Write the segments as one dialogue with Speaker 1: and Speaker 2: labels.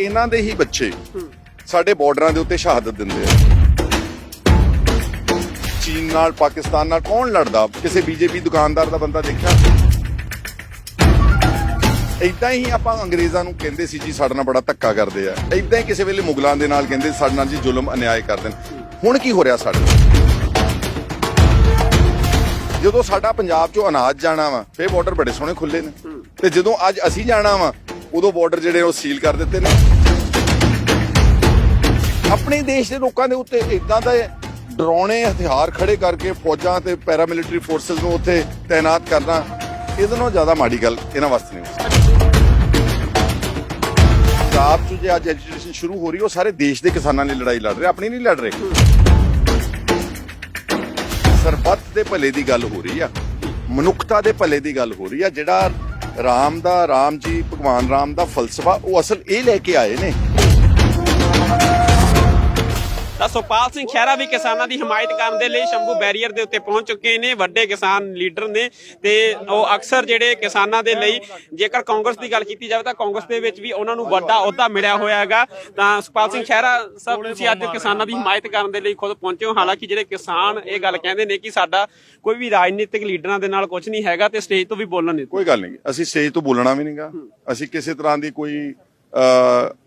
Speaker 1: ਇਹਨਾਂ ਦੇ ਹੀ ਬੱਚੇ ਸਾਡੇ ਬਾਰਡਰਾਂ ਦੇ ਉੱਤੇ ਸ਼ਹਾਦਤ ਦਿੰਦੇ ਆ। ਚੀਨ ਨਾਲ ਪਾਕਿਸਤਾਨ ਨਾਲ ਕੌਣ ਲੜਦਾ? ਕਿਸੇ ਬੀਜੇਪੀ ਦੁਕਾਨਦਾਰ ਦਾ ਬੰਦਾ ਦੇਖਿਆ? ਇਦਾਂ ਹੀ ਆਪਾਂ ਅੰਗਰੇਜ਼ਾਂ ਨੂੰ ਕਹਿੰਦੇ ਸੀ ਜੀ ਸਾਡੇ ਨਾਲ ਬੜਾ ਧੱਕਾ ਕਰਦੇ ਆ। ਇਦਾਂ ਹੀ ਕਿਸੇ ਵੇਲੇ ਮੁਗਲਾਂ ਦੇ ਨਾਲ ਕਹਿੰਦੇ ਸਾਡੇ ਨਾਲ ਜੀ ਜ਼ੁਲਮ ਅਨਿਆਏ ਕਰਦੇ ਨੇ ਹੁਣ ਕੀ ਹੋ ਰਿਹਾ ਸਾਡੇ ਨਾਲ? ਜਦੋਂ ਸਾਡਾ ਪੰਜਾਬ ਚੋਂ ਅਨਾਜ ਜਾਣਾ ਵਾ ਫੇਰ ਬਾਰਡਰ ਬੜੇ ਸੋਹਣੇ ਖੁੱਲੇ ਨੇ। ਤੇ ਜਦੋਂ ਅੱਜ ਅਸੀਂ ਜਾਣਾ ਵਾ ਉਦੋਂ ਬਾਰਡਰ ਜਿਹੜੇ ਉਹ ਸੀਲ ਕਰ ਦਿੱਤੇ ਨੇ। ਆਪਣੇ ਦੇਸ਼ ਦੇ ਲੋਕਾਂ ਦੇ ਉੱਤੇ ਇਦਾਂ ਦਾ ਡਰੋਣੇ ਹਥਿਆਰ ਖੜੇ ਕਰਕੇ ਫੌਜਾਂ ਤੇ ਪੈਰਾਮਿਲਟਰੀ ਫੋਰਸਸ ਨੂੰ ਉੱਥੇ ਤਾਇਨਾਤ ਕਰਨਾ, ਇਹਦੇ ਨਾਲੋਂ ਜ਼ਿਆਦਾ ਮਾੜੀ ਗੱਲ ਇਹਨਾਂ ਵਾਸਤੇ ਨਹੀਂ ਪੰਜਾਬ 'ਚ ਜੇ ਅੱਜ ਐਜੂਕੇਸ਼ਨ ਸ਼ੁਰੂ ਹੋ ਰਹੀ, ਉਹ ਸਾਰੇ ਦੇਸ਼ ਦੇ ਕਿਸਾਨਾਂ ਲਈ ਲੜਾਈ ਲੜ ਰਹੇ, ਆਪਣੀ ਨਹੀਂ ਲੜ ਰਹੇ। ਸਰਬੱਤ ਦੇ ਭਲੇ ਦੀ ਗੱਲ ਹੋ ਰਹੀ ਆ, ਮਨੁੱਖਤਾ ਦੇ ਭਲੇ ਦੀ ਗੱਲ ਹੋ ਰਹੀ ਆ, ਜਿਹੜਾ ਰਾਮ ਦਾ, ਰਾਮ ਜੀ, ਭਗਵਾਨ ਰਾਮ ਦਾ ਫਲਸਫਾ, ਉਹ ਅਸਲ ਇਹ ਲੈ ਕੇ ਆਏ ਨੇ
Speaker 2: ਤਾਂ ਸੁਪਾਲ ਸਿੰਘ ਖਹਿਰਾ ਵੀ ਕਿਸਾਨਾਂ ਦੀ ਹਮਾਇਤ ਕਰਨ ਦੇ ਲਈ ਸ਼ੰਭੂ ਬੈਰੀਅਰ ਦੇ ਉੱਤੇ ਪਹੁੰਚ ਚੁੱਕੇ ਨੇ, ਵੱਡੇ ਕਿਸਾਨ ਲੀਡਰ ਨੇ ਤੇ ਉਹ ਅਕਸਰ ਜਿਹੜੇ ਕਿਸਾਨਾਂ ਦੇ ਲਈ ਜੇਕਰ ਕਾਂਗਰਸ ਦੀ ਗੱਲ ਕੀਤੀ ਜਾਵੇ ਤਾਂ ਕਾਂਗਰਸ ਦੇ ਵਿੱਚ ਵੀ ਉਹਨਾਂ ਨੂੰ ਵੱਡਾ ਅਹੁਦਾ ਮਿਲਿਆ ਹੋਇਆ ਹੈਗਾ। ਤਾਂ ਸੁਪਾਲ ਸਿੰਘ ਖਹਿਰਾ ਸਭ ਤੁਸੀਂ ਅੱਜ ਕਿਸਾਨਾਂ ਦੀ ਹਮਾਇਤ ਕਰਨ ਦੇ ਲਈ ਖੁਦ ਪਹੁੰਚੇ ਹੋ। ਹਾਲਾਂਕਿ ਜਿਹੜੇ ਕਿਸਾਨ ਇਹ ਗੱਲ ਕਹਿੰਦੇ ਨੇ ਕਿ ਸਾਡਾ ਕੋਈ ਵੀ ਰਾਜਨੀਤਿਕ ਲੀਡਰਾਂ ਦੇ ਨਾਲ ਕੁਝ ਨਹੀਂ ਹੈਗਾ ਤੇ ਸਟੇਜ ਤੋਂ ਵੀ ਬੋਲਣ ਨਹੀਂ
Speaker 1: ਕੋਈ ਗੱਲ ਨਹੀਂ। ਅਸੀਂ ਸਟੇਜ ਤੋਂ ਬੋਲਣਾ ਵੀ ਨਹੀਂਗਾ ਅਸੀਂ ਕਿਸੇ ਤਰ੍ਹਾਂ ਦੀ ਕੋਈ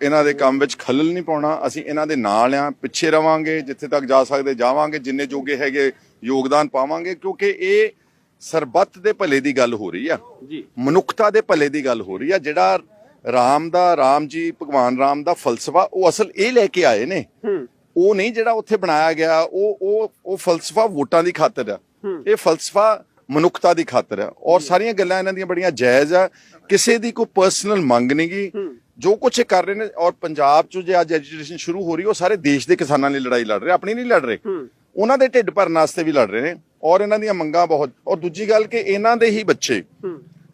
Speaker 1: ਇਹਨਾਂ ਦੇ ਕੰਮ ਵਿੱਚ ਖਲਲ ਨਹੀਂ ਪਾਉਣਾ। ਅਸੀਂ ਇਹਨਾਂ ਦੇ ਨਾਲ ਆ ਪਿੱਛੇ ਰਵਾਂਗੇ ਜਿੱਥੇ ਤੱਕ ਜਾ ਸਕਦੇ ਜਾਵਾਂਗੇ ਜਿੰਨੇ ਜੋਗੇ ਹੈਗੇ ਯੋਗਦਾਨ ਪਾਵਾਂਗੇ ਕਿਉਂਕਿ ਇਹ ਸਰਬੱਤ ਦੇ ਭਲੇ ਦੀ ਗੱਲ ਹੋ ਰਹੀ ਆ।
Speaker 2: ਜੀ।
Speaker 1: ਮਨੁੱਖਤਾ ਦੇ ਭਲੇ ਦੀ ਗੱਲ ਹੋ ਰਹੀ ਆ। ਜਿਹੜਾ ਰਾਮ ਦਾ ਰਾਮ ਜੀ ਭਗਵਾਨ ਰਾਮ ਦਾ ਫਲਸਫਾ ਉਹ ਅਸਲ ਇਹ ਲੈ ਕੇ ਆਏ ਨੇ। ਉਹ ਨਹੀਂ ਜਿਹੜਾ ਉੱਥੇ ਬਣਾਇਆ ਗਿਆ ਉਹ ਉਹ ਉਹ ਫਲਸਫਾ ਵੋਟਾਂ ਦੀ ਖਾਤਰ ਆ। ਇਹ ਫਲਸਫਾ ਮਨੁੱਖਤਾ ਦੀ ਖਾਤਰ ਆ। ਔਰ ਸਾਰੀਆਂ ਗੱਲਾਂ ਇਹਨਾਂ ਦੀਆਂ ਬੜੀਆਂ ਜਾਇਜ਼ ਆ। ਕਿਸੇ ਦੀ ਕੋਈ ਪਰਸਨਲ ਮੰਗ ਨਹੀਂਗੀ ਜੋ ਕੁਝ ਇਹ ਕਰ ਰਹੇ ਨੇ ਔਰ ਪੰਜਾਬ 'ਚ ਜੇ ਅੱਜ ਐਜੂਕੇਸ਼ਨ ਸ਼ੁਰੂ ਹੋ ਰਹੀ ਉਹ ਸਾਰੇ ਦੇਸ਼ ਦੇ ਕਿਸਾਨਾਂ ਲਈ ਲੜਾਈ ਲੜ ਰਹੇ ਆਪਣੀ ਨਹੀਂ ਲੜ ਰਹੇ। ਉਹਨਾਂ ਦੇ ਢਿੱਡ ਭਰਨ ਵਾਸਤੇ ਵੀ ਲੜ ਰਹੇ ਨੇ ਔਰ ਇਹਨਾਂ ਦੀਆਂ ਮੰਗਾਂ ਬਹੁਤ ਔਰ ਦੂਜੀ ਗੱਲ ਕਿ ਇਹਨਾਂ ਦੇ ਹੀ ਬੱਚੇ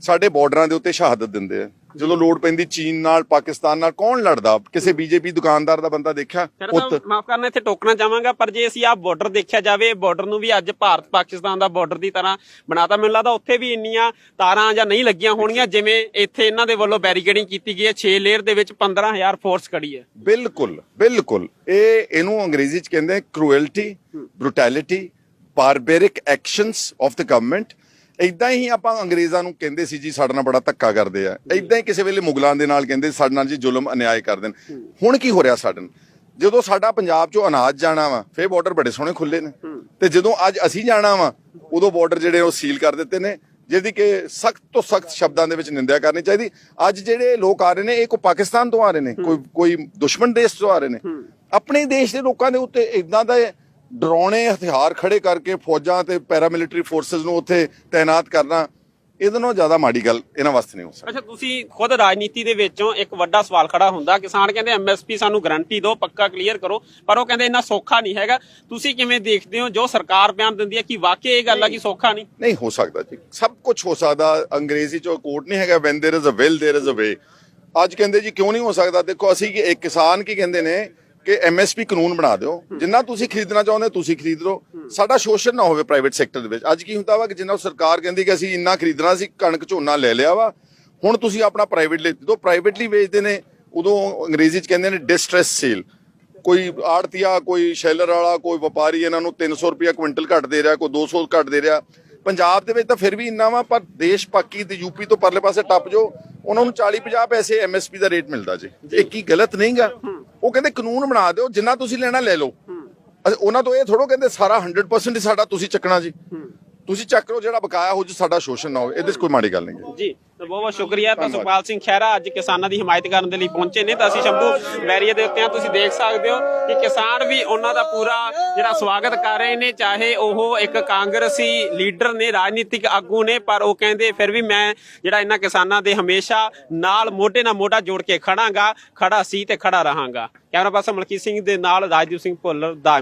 Speaker 1: ਸਾਡੇ ਬਾਰਡਰਾਂ ਦੇ ਉੱਤੇ ਸ਼ਹਾਦਤ ਦਿੰਦੇ ਆ। ਜਦੋਂ ਲੋੜ ਪੈਂਦੀ ਚੀਨ ਨਾਲ ਪਾਕਿਸਤਾਨ ਨਾਲ ਕੌਣ ਲੜਦਾ? ਕਿਸੇ ਬੀਜੇਪੀ ਦੁਕਾਨਦਾਰ ਦਾ ਬੰਦਾ ਦੇਖਿਆ?
Speaker 2: ਫਿਰ ਤਾਂ ਮਾਫ ਕਰਨਾ ਇੱਥੇ ਟੋਕਣਾ ਚਾਹਾਂਗਾ ਪਰ ਜੇ ਅਸੀਂ ਆਹ ਬਾਰਡਰ ਦੇਖਿਆ ਜਾਵੇ ਬਾਰਡਰ ਨੂੰ ਵੀ ਅੱਜ ਭਾਰਤ ਪਾਕਿਸਤਾਨ ਦਾ ਬਾਰਡਰ ਦੀ ਤਰ੍ਹਾਂ ਬਣਾਤਾ। ਮੈਨੂੰ ਲੱਗਦਾ ਉੱਥੇ ਵੀ ਇੰਨੀਆਂ ਤਾਰਾਂ ਜਾਂ ਨਹੀਂ ਲੱਗੀਆਂ ਹੋਣਗੀਆਂ ਜਿਵੇਂ ਇੱਥੇ ਇਹਨਾਂ ਦੇ ਵੱਲੋਂ ਬੈਰੀਕੇਡਿੰਗ ਕੀਤੀ ਗਈ ਹੈ। 6 ਲੇਅਰ ਦੇ ਵਿੱਚ 15000 ਫੋਰਸ ਖੜੀ ਹੈ।
Speaker 1: ਬਿਲਕੁਲ ਬਿਲਕੁਲ। ਇਹ ਇਹਨੂੰ ਅੰਗਰੇਜ਼ੀ ਚ ਕਹਿੰਦੇ cruelty brutality barbaric actions of the government ਇਦਾਂ ਹੀ ਆਪਾਂ ਅੰਗਰੇਜ਼ਾਂ ਨੂੰ ਕਹਿੰਦੇ ਸੀ ਜੀ ਸਾਡੇ ਨਾਲ ਬੜਾ ਧੱਕਾ ਕਰਦੇ ਆ। ਇਦਾਂ ਹੀ ਕਿਸੇ ਵੇਲੇ ਮੁਗਲਾਂ ਦੇ ਨਾਲ ਕਹਿੰਦੇ ਸਾਡੇ ਨਾਲ ਜੀ ਜ਼ੁਲਮ ਅਨਿਆਏ ਕਰਦੇ ਨੇ ਹੁਣ ਕੀ ਹੋ ਰਿਹਾ ਸਾਡੇ ਨਾਲ? ਜਦੋਂ ਸਾਡਾ ਪੰਜਾਬ ਚੋਂ ਅਨਾਜ ਜਾਣਾ ਵਾ ਫੇਰ ਬਾਰਡਰ ਬੜੇ ਸੋਹਣੇ ਖੁੱਲੇ ਨੇ। ਤੇ ਜਦੋਂ ਅੱਜ ਅਸੀਂ ਜਾਣਾ ਵਾ ਉਦੋਂ ਬਾਰਡਰ ਜਿਹੜੇ ਉਹ ਸੀਲ ਕਰ ਦਿੱਤੇ ਨੇ ਜਿਹਦੀ ਕਿ ਸਖਤ ਤੋਂ ਸਖਤ ਸ਼ਬਦਾਂ ਦੇ ਵਿੱਚ ਨਿੰਦਿਆ ਕਰਨੀ ਚਾਹੀਦੀ। ਅੱਜ ਜਿਹੜੇ ਲੋਕ ਆ ਰਹੇ ਨੇ ਇਹ ਕੋਈ ਪਾਕਿਸਤਾਨ ਤੋਂ ਆ ਰਹੇ ਨੇ ਕੋਈ ਕੋਈ ਦੁਸ਼ਮਣ ਦੇਸ਼ ਤੋਂ ਆ ਰਹੇ ਨੇ। ਆਪਣੇ ਦੇਸ਼ ਦੇ ਲੋਕਾਂ ਦੇ ਉੱਤੇ ਇਦਾਂ ਦਾ ਡਰੋਣੇ ਹਥਿਆਰ ਖੜੇ ਕਰਕੇ ਫੌਜਾਂ ਤੇ ਪੈਰਾਮਿਲਟਰੀ ਫੋਰਸਸ ਨੂੰ ਉੱਥੇ ਤਾਇਨਾਤ ਕਰਨਾ ਇਹਦੇ ਨਾਲੋਂ ਜ਼ਿਆਦਾ ਮਾੜੀ ਗੱਲ ਇਹਨਾਂ ਵਾਸਤੇ ਨਹੀਂ ਹੋ ਸਕਦੀ
Speaker 2: ਅੱਛਾ ਤੁਸੀਂ ਖੁਦ ਰਾਜਨੀਤੀ ਦੇ ਵਿੱਚੋਂ ਇੱਕ ਵੱਡਾ ਸਵਾਲ ਖੜਾ ਹੁੰਦਾ ਕਿਸਾਨ ਕਹਿੰਦੇ ਐਮਐਸਪੀ ਸਾਨੂੰ ਗਾਰੰਟੀ ਦਿਓ ਪੱਕਾ ਕਲੀਅਰ ਕਰੋ ਪਰ ਉਹ ਕਹਿੰਦੇ ਇੰਨਾ ਸੌਖਾ ਨਹੀਂ ਹੈਗਾ ਤੁਸੀਂ ਕਿਵੇਂ ਦੇਖਦੇ ਹੋ ਜੋ ਸਰਕਾਰ ਬਿਆਨ ਦਿੰਦੀ ਹੈ ਕਿ ਵਾਕਈ ਇਹ ਗੱਲ ਆ ਕਿ ਸੌਖਾ ਨਹੀਂ
Speaker 1: ਨਹੀਂ ਹੋ ਸਕਦਾ ਜੀ ਸਭ ਕੁਝ ਹੋ ਸਕਦਾ ਅੰਗਰੇਜ਼ੀ ਚ ਕੋਟ ਨਹੀਂ ਹੈਗਾ when there is a will there is a way ਅੱਜ ਕਹਿੰਦੇ ਜੀ ਕਿਉਂ ਨਹੀਂ ਹੋ ਸਕਦਾ ਦੇਖੋ ਅਸੀਂ ਕਿ ਇੱਕ ਕਿਸਾਨ ਕੀ ਕਹਿੰਦੇ ਨੇ ਕਿ ਐਮਐਸਪੀ ਕਾਨੂੰਨ ਬਣਾ ਦਿਓ। ਜਿੰਨਾ ਤੁਸੀਂ ਖਰੀਦਣਾ ਚਾਹੁੰਦੇ ਹੋ, ਤੁਸੀਂ ਖਰੀਦ ਲਓ। ਸਾਡਾ ਸ਼ੋਸ਼ਣ ਨਾ ਹੋਵੇ ਪ੍ਰਾਈਵੇਟ ਸੈਕਟਰ ਦੇ ਵਿੱਚ। ਅੱਜ ਕੀ ਹੁੰਦਾ ਵਾ ਕਿ ਜਿੰਨਾ ਸਰਕਾਰ ਕਹਿੰਦੀ ਕਿ ਅਸੀਂ ਇੰਨਾ ਖਰੀਦਣਾ ਸੀ, ਕਣਕ ਝੋਨਾ ਲੈ ਲਿਆ ਵਾ। ਹੁਣ ਤੁਸੀਂ ਆਪਣਾ ਪ੍ਰਾਈਵੇਟ ਲੈ, ਜਦੋਂ ਪ੍ਰਾਈਵੇਟਲੀ ਵੇਚਦੇ ਨੇ, ਉਦੋਂ ਅੰਗਰੇਜ਼ੀ ਚ ਕਹਿੰਦੇ ਨੇ ਡਿਸਟ੍ਰੈਸ ਸੇਲ ਕੋਈ ਆੜਤੀਆ, ਕੋਈ ਸ਼ੈਲਰ ਵਾਲਾ, ਕੋਈ ਵਪਾਰੀ ਇਹਨਾਂ ਨੂੰ 300 ਰੁਪਿਆ ਕੁਇੰਟਲ ਘੱਟ ਦੇ ਰਿਹਾ, ਕੋਈ 200 ਘੱਟ ਦੇ ਰਿਹਾ। ਪੰਜਾਬ ਦੇ ਵਿੱਚ ਤਾਂ ਫਿਰ ਵੀ ਇੰਨਾ ਵਾ, ਪਰ ਦੇਸ਼ ਪਾਕੀ ਤੇ ਯੂਪੀ ਤੋਂ ਪਰਲੇ ਪਾਸੇ ਟੱਪ ਜੋ ਉਹਨਾਂ ਨੂੰ 40 50 ਪੈਸੇ ਐਮਐਸਪੀ ਦਾ ਰੇਟ ਮਿਲਦਾ ਜੀ। ਇਹ ਕੀ ਗਲਤ ਨਹੀਂਗਾ? ਉਹ ਕਹਿੰਦੇ ਕਾਨੂੰਨ ਬਣਾ ਦਿਓ ਜਿੰਨਾ ਤੁਸੀਂ ਲੈਣਾ ਲੈ ਲਓ। ਅਸੀਂ ਉਹਨਾਂ ਤੋਂ ਇਹ ਥੋੜੋ ਕਹਿੰਦੇ ਸਾਰਾ 100% ਹੀ ਸਾਡਾ ਤੁਸੀਂ ਚੱਕਣਾ ਜੀ। ਤੁਸੀਂ ਚੱਕ ਲਓ ਜਿਹੜਾ ਬਕਾਇਆ ਹੋ ਜੀ ਸਾਡਾ ਸ਼ੋਸ਼ਣ ਨਾ ਹੋਵੇ ਇਹਦੇ 'ਚ ਕੋਈ ਮਾੜੀ ਗੱਲ ਨਹੀਂ ਹੈ।
Speaker 2: ਜੀ ਤਾਂ ਬਹੁਤ ਬਹੁਤ ਸ਼ੁਕਰੀਆ। ਤਾਂ ਸੁਖਪਾਲ ਸਿੰਘ ਖਹਿਰਾ ਅੱਜ ਕਿਸਾਨਾਂ ਦੀ ਹਮਾਇਤ ਕਰਨ ਦੇ ਲਈ ਪਹੁੰਚੇ ਨੇ। ਤਾਂ ਅਸੀਂ ਸ਼ੰਭੂ ਬੈਰੀਏ ਦੇ ਉੱਤੇ ਆ ਤੁਸੀਂ ਦੇਖ ਸਕਦੇ ਹੋ ਕਿ ਕਿਸਾਨ ਵੀ ਉਹਨਾਂ ਦਾ ਪੂਰਾ ਜਿਹੜਾ ਸਵਾਗਤ ਕਰ ਰਹੇ ਨੇ ਚਾਹੇ ਉਹ ਇੱਕ ਕਾਂਗਰਸੀ ਲੀਡਰ ਨੇ ਰਾਜਨੀਤਿਕ ਆਗੂ ਨੇ ਪਰ ਉਹ ਕਹਿੰਦੇ ਫਿਰ ਵੀ ਮੈਂ ਜਿਹੜਾ ਇਹਨਾਂ ਕਿਸਾਨਾਂ ਦੇ ਹਮੇਸ਼ਾ ਨਾਲ ਮੋਢੇ ਨਾਲ ਮੋਢਾ ਜੋੜ ਕੇ ਖੜਾਂਗਾ ਖੜਾ ਸੀ ਤੇ ਖੜਾ ਰਹਾਂਗਾ। ਕੈਮਰਾ ਪਰਸਨ ਮਲਕੀਤ ਸਿੰਘ ਦੇ ਨਾਲ ਰਾਜਦੀਪ ਸਿੰਘ ਭੁੱਲਰ ਦਾ